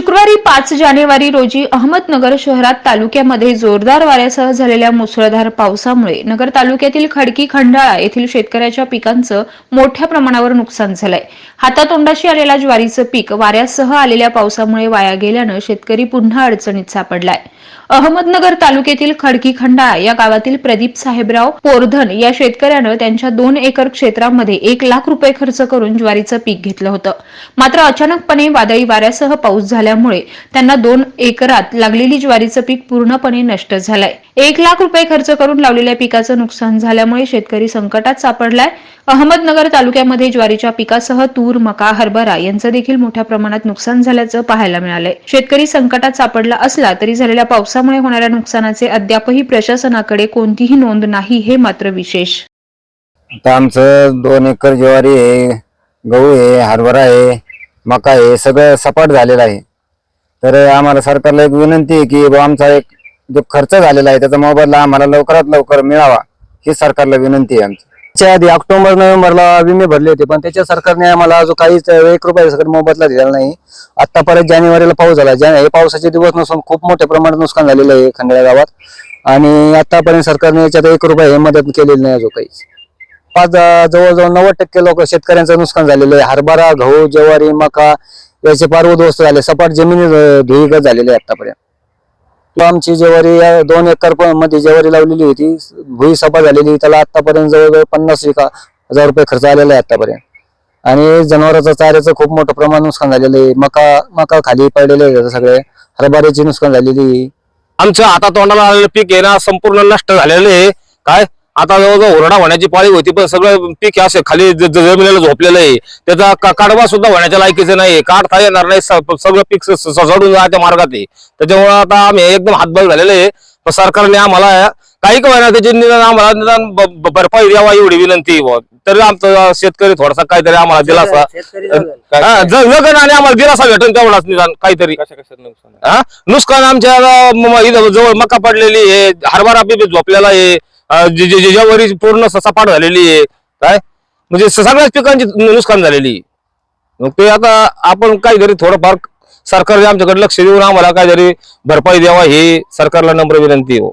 शुक्रवारी पाच जानेवारी रोजी अहमदनगर शहरात तालुक्यामध्ये जोरदार वाऱ्यासह झालेल्या मुसळधार पावसामुळे नगर तालुक्यातील खडकी खंडाळा येथील शेतकऱ्याच्या पिकांचं मोठ्या प्रमाणावर नुकसान झालंय. हातातोंडाशी आलेल्या ज्वारीचं पीक वाऱ्यासह आलेल्या पावसामुळे वाया गेल्यानं शेतकरी पुन्हा अडचणीत सापडलाय. अहमदनगर तालुक्यातील खडकी खंडाळा या गावातील प्रदीप साहेबराव पोरधन या शेतकऱ्यानं त्यांच्या दोन एकर क्षेत्रामध्ये एक लाख रुपये खर्च करून ज्वारीचं पीक घेतलं होतं. मात्र अचानकपणे वादळी वाऱ्यासह पाऊस झाला झाल्यामुळे त्यांना दोन एकरात लागलेली ज्वारीचं पीक पूर्णपणे नष्ट झालंय. एक लाख रुपये खर्च करून लावलेल्या पिकाचं नुकसान झाल्यामुळे शेतकरी संकटात सापडलाय. अहमदनगर तालुक्यामध्ये ज्वारीच्या पिकासह तूर मका हरभरा यांचं देखील मोठ्या प्रमाणात नुकसान झाल्याचं पाहायला मिळालंय. शेतकरी संकटात सापडला असला तरी झालेल्या पावसामुळे होणाऱ्या नुकसानाचे अद्यापही प्रशासनाकडे कोणतीही नोंद नाही हे मात्र विशेष. आता आमचं दोन एकर ज्वारी आहे गहू आहे हरभरा आहे मका आहे सगळं सपाट झालेलं आहे. तर आम्हाला सरकारला एक विनंती आहे की बुवा आमचा एक जो खर्च झालेला आहे त्याचा मोबदला आम्हाला लवकरात लवकर मिळावा ही सरकारला विनंती आहे आमची. त्याच्या आधी ऑक्टोबर नोव्हेंबरला विमे भरले होते पण त्याच्या सरकारने आम्हाला जो काहीच एक रुपया मोबदला दिलेला नाही. आता परत जानेवारीला पाऊस झाला. हे पावसाचे दिवस नसून खूप मोठ्या प्रमाणात नुकसान झालेलं आहे खंडाळ्या गावात. आणि आतापर्यंत सरकारने याच्यात एक रुपया हे मदत केलेली नाही अजून काहीच. पाच जवळजवळ नव्वद टक्के लोक शेतकऱ्यांचं नुकसान झालेलं आहे. हरभरा गहू ज्वारी मका याचे फार उद्ध्वस्त झाले सपाट जमिनी अं, झालेली आहे आतापर्यंत. आमची जेवारी या दोन एकरमध्ये जेवारी लावलेली होती भुई सपाट झालेली त्याला आतापर्यंत जवळजवळ पन्नास एक हजार रुपये खर्च आलेला आहे आतापर्यंत. आणि जनावरांचा चाऱ्याचं खूप मोठं प्रमाण नुकसान झालेलं आहे. मका मका खाली पडलेले आहे सगळे. हरभऱ्याची नुकसान झालेली आहे. आमच्या हातातोंडाला आलेलं पीक आहे ना संपूर्ण नष्ट झालेलं आहे. काय? आता जवळजवळ ओरडा होण्याची पाळी होती पण सगळं पीक असे खाली ज- जमिनीला झोपलेलं आहे. त्याचा का- काढवा सुद्धा होण्याच्या लायकीचं नाही काढता येणार नाही स- सगळं पीक स- स- सडून जायच्या मार्गात आहे त्याच्यामुळे आता आम्ही एकदम हातबल झालेले आहे. पण सरकारने आम्हाला काही कळणार त्याची निदान आम्हाला निदान ब- भरपाई द्यावा एवढी विनंती आहे तरी आमचा शेतकरी थोडासा काहीतरी आम्हाला दिलासा. हा, ज- जगन आणि आम्हाला दिलासा भेटून तेवढाच निदान काहीतरी. हा? नुकसान आमच्या आता म- म- इथं जवळ मका पडलेली आहे हरभरा बी बी झोपलेला आहे अं, जे- जे- जे- ज्यावरी पूर्ण स- सपाट झालेली आहे काय? म्हणजे स- सगळ्याच पिकांची नु- नुकसान झालेली. आहे. मग ते आता आपण काहीतरी थोडंफार सरकारने आमच्याकडे लक्ष देऊन आम्हाला काहीतरी भरपाई द्यावा ही सरकारला नम्र विनंती आहे. हो